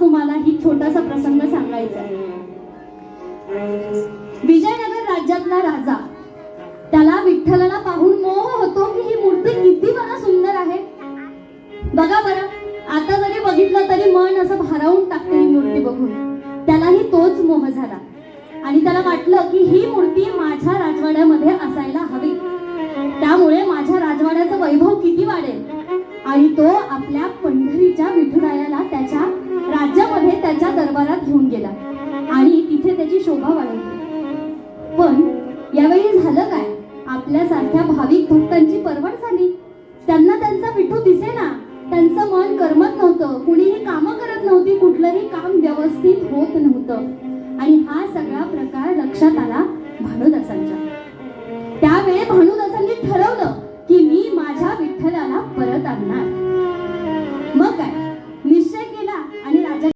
तुम्हाला ही छोटासा प्रसंग सांगायचा विजयनगर राज्यातला राजा त्याला विठ्ठलाला पाहून मोह होतो की ही मूर्ती किती मला सुंदर आहे. बघा बरं आता जरी बघितलं तरी मन असं भारावून टाकते ही मूर्ती बघून. त्यालाही तोच मोह झाला. आणि त्याला वाटलं की ही मूर्ती माझ्या राजवाड्यामध्ये असायला हवी. त्यामुळे माझ्या राजवाड्याचं वैभव किती वाढेल? आणि तो आपल्या पंढरीच्या राज्यामध्ये त्याच्या दरबारात घेऊन गेला. आणि तिथे त्याची शोभा वाढवली पण यावेळी झालं काय? आपल्यासारख्या भाविक भक्तांची परवड झाली. त्यांना त्यांचा विठू दिसेना. त्यांचं मन करमत नव्हतं. कुणीही कामं करत नव्हती. कुठलंही काम व्यवस्थित होत नव्हतं. आणि हा सगळा प्रकार लक्षात आला भानुदासांच्या. त्यावेळी भानुदासांनी ठरवलं की मी माझ्या विठ्ठलाला परत आणणार. मग काय?